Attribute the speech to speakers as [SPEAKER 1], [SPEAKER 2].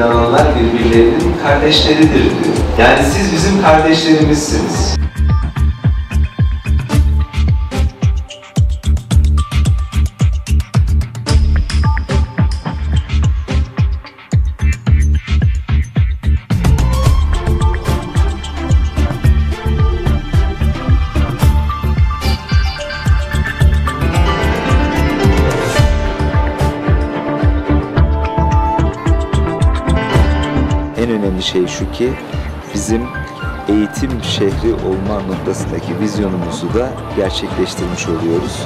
[SPEAKER 1] inananlar birbirlerinin kardeşleridir diyor. Yani siz bizim kardeşlerimizsiniz.
[SPEAKER 2] En önemli şey şu ki bizim eğitim şehri olma noktasındaki vizyonumuzu da gerçekleştirmiş oluyoruz.